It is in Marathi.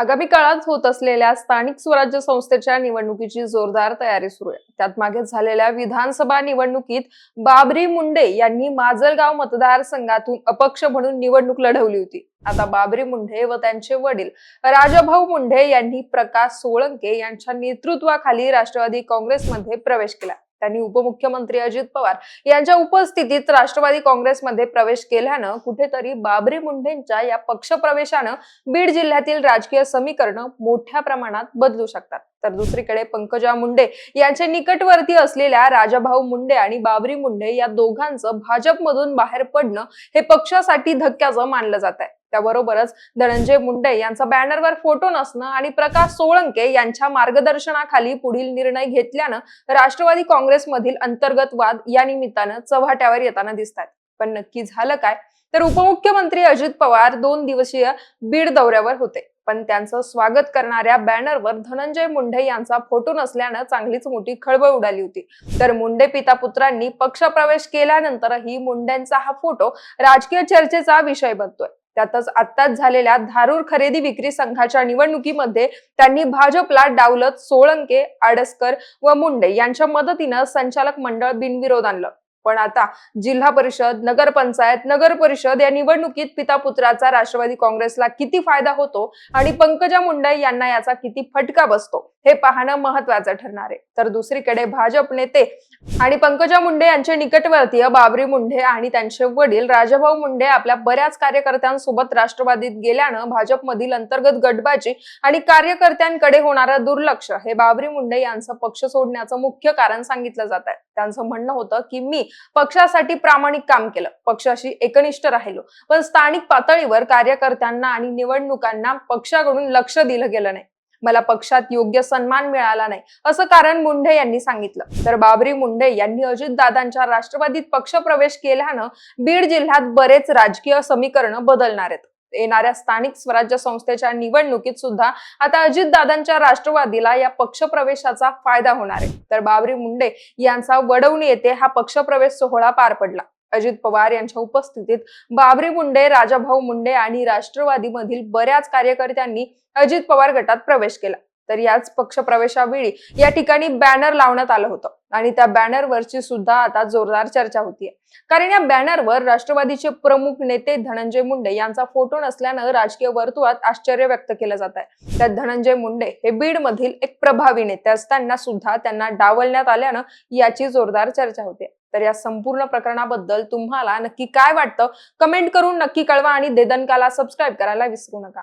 आगामी काळात होत असलेल्या स्थानिक स्वराज्य संस्थेच्या निवडणुकीची जोरदार तयारी सुरू आहे. त्यात मागे झालेल्या विधानसभा निवडणुकीत बाबरी मुंडे यांनी माजलगाव मतदारसंघातून अपक्ष म्हणून निवडणूक लढवली होती. आता बाबरी मुंडे व त्यांचे वडील राजाभाऊ मुंडे यांनी प्रकाश सोळंके यांच्या नेतृत्वाखाली राष्ट्रवादी काँग्रेसमध्ये प्रवेश केला. त्यांनी उपमुख्यमंत्री अजित पवार यांच्या उपस्थितीत राष्ट्रवादी काँग्रेसमध्ये प्रवेश केल्यानं कुठेतरी बाबरी मुंडेंच्या या पक्षप्रवेशानं बीड जिल्ह्यातील राजकीय समीकरणं मोठ्या प्रमाणात बदलू शकतात. तर दुसरीकडे पंकजा मुंडे यांचे निकटवर्ती असलेल्या राजाभाऊ मुंडे आणि बाबरी मुंडे या दोघांचं भाजपमधून बाहेर पडणं हे पक्षासाठी धक्क्याचं मानलं जात आहे त्याबरोबरच धनंजय मुंडे यांचा बॅनरवर फोटो नसणं आणि प्रकाश सोळंके यांच्या मार्गदर्शनाखाली पुढील निर्णय घेतल्यानं राष्ट्रवादी काँग्रेसमधील अंतर्गत वाद या निमित्तानं चव्हाट्यावर येताना दिसतात पण नक्की झालं काय? तर उपमुख्यमंत्री अजित पवार दोन दिवसीय बीड दौऱ्यावर होते. पण त्यांचं स्वागत करणाऱ्या बॅनरवर धनंजय मुंडे यांचा फोटो नसल्यानं चांगलीच मोठी खळबळ उडाली होती. तर मुंडे पिता पुत्रांनी पक्षप्रवेश केल्यानंतरही मुंडेंचा हा फोटो राजकीय चर्चेचा विषय बनतोय. त्यातच आत्ताच झालेल्या धारूर खरेदी विक्री संघाच्या निवडणुकीमध्ये त्यांनी भाजपला डावलत सोळंके आडसकर व मुंडे यांच्या मदतीनं संचालक मंडळ बिनविरोध आणलं. पण आता जिल्हा परिषद नगरपंचायत नगर परिषद या निवडणुकीत पिता पुत्राचा राष्ट्रवादी काँग्रेसला किती फायदा होतो आणि पंकजा मुंडे यांना याचा किती फटका बसतो हे पाहणं महत्वाचं ठरणार आहे. तर दुसरीकडे भाजप नेते आणि पंकजा मुंडे यांचे निकटवर्तीय बाबरी मुंडे आणि त्यांचे वडील राजाभाऊ मुंडे आपल्या बऱ्याच कार्यकर्त्यांसोबत राष्ट्रवादीत गेल्यानं भाजपमधील अंतर्गत गटबाजी आणि कार्यकर्त्यांकडे होणारं दुर्लक्ष हे बाबरी मुंडे यांचं पक्ष सोडण्याचं मुख्य कारण सांगितलं जात आहे. त्यांचं म्हणणं होतं की मी पक्षासाठी प्रामाणिक काम केलं पक्षाशी एकनिष्ठ राहिलो पण स्थानिक पातळीवर कार्यकर्त्यांना आणि निवडणुकांना पक्षाकडून लक्ष दिलं गेलं नाही. मला पक्षात योग्य सन्मान मिळाला नाही असं कारण मुंढे यांनी सांगितलं. तर बाबरी मुंडे यांनी अजितदादांच्या राष्ट्रवादीत पक्षप्रवेश केल्यानं बीड जिल्ह्यात बरेच राजकीय समीकरण बदलणार आहेत. येणाऱ्या स्थानिक स्वराज्य संस्थेच्या निवडणुकीत सुद्धा आता अजितदादांच्या राष्ट्रवादीला या पक्षप्रवेशाचा फायदा होणार आहे. तर बाबरी मुंडे यांचा वडवणी येथे हा पक्षप्रवेश सोहळा पार पडला. अजित पवार यांच्या उपस्थितीत बाबरी मुंडे राजाभाऊ मुंडे आणि राष्ट्रवादीमधील बऱ्याच कार्यकर्त्यांनी अजित पवार गटात प्रवेश केला. तर याच पक्षप्रवेशावेळी या ठिकाणी बॅनर लावण्यात आलं होतं आणि त्या बॅनरवरची सुद्धा आता जोरदार चर्चा होतीये. कारण या बॅनरवर राष्ट्रवादीचे प्रमुख नेते धनंजय मुंडे यांचा फोटो नसल्यानं राजकीय वर्तुळात आश्चर्य व्यक्त केलं जात आहे. त्यात धनंजय मुंडे हे बीड मधील एक प्रभावी नेते असताना सुद्धा त्यांना डावलण्यात आल्यानं याची जोरदार चर्चा होते तर या संपूर्ण प्रकरणाबद्दल तुम्हाला नक्की काय वाटतं? कमेंट करून नक्की कळवा आणि देदनकाला सबस्क्राईब करायला विसरू नका.